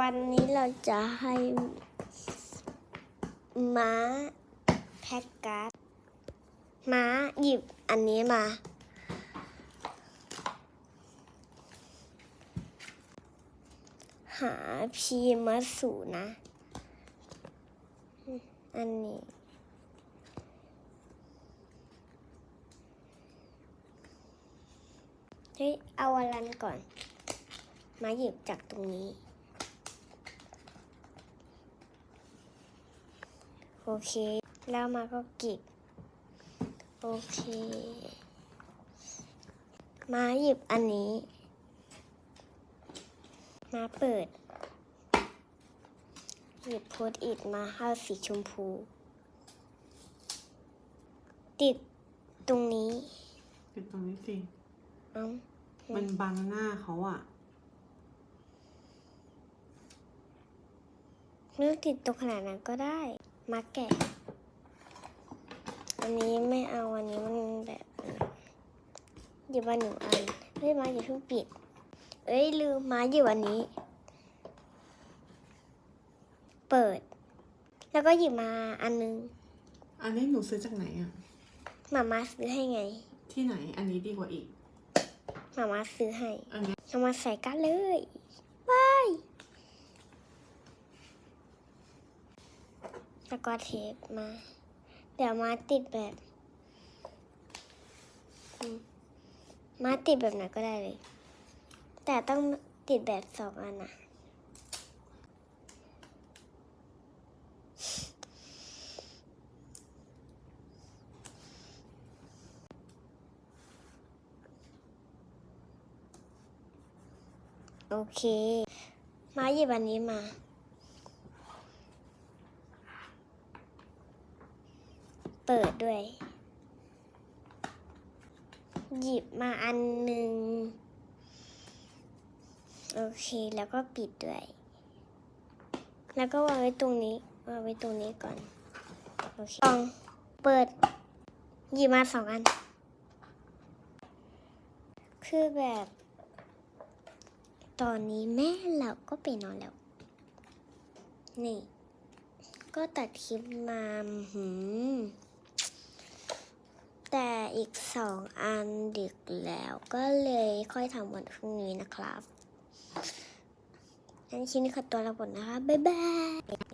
วันนี้เราจะให้ม้าแพ็กการ์ดม้าหยิบอันนี้มา หาพีมาสูนะ อันนี้เฮ้ยเอาอลันก่อน มาหยิบจากตรงนี้ โอเค แล้วมาก็กรีดโอเค มาหยิบอันนี้ มาเปิด หยิบโพสต์อิทมาห้าสีชมพู ติดตรงนี้ติดตรงนี้สิ เอ้ามันบังหน้าเขาอะไม่ต้องติดตรงขนาดนั้นก็ได้ มาแกะ อันนี้ไม่เอาอันนี้มันแบบหยิบมาหนึ่งอันเฮ้ยมาอย่าเพิ่งปิด เอ้ยลืมมาหยิบอันนี้ เปิด แล้วก็หยิบมาอันนึง อันนี้หนูซื้อจากไหนอะหมามาซื้อให้ไง ที่ไหนอันนี้ดีกว่าอีกหมามาซื้อให้อันนี้เอามาใส่กันเลยว้าย แล้วก็เทปมา เดี๋ยวมาติดแบบ มาติดแบบไหนก็ได้เลย แต่ต้องติดแบบสองอันนะโอเค มาหยิบอันนี้มา เปิดด้วย หยิบมาอันหนึ่งโอเคแล้วก็ปิดด้วย แล้วก็วางไว้ตรงนี้วางไว้ตรงนี้ก่อนโอเคลองเปิดหยิบมาสองอัน คือแบบ ตอนนี้แม่เราก็ไปนอนแล้ว นี่ ก็ตัดคลิปมาหืม อีกสองอันดึกแล้วก็เลยค่อยทำวันพรุ่งนี้นะครับงั้นชิ้นี้ขอตัวลาไปก่อนนะคะ บ๊ายบาย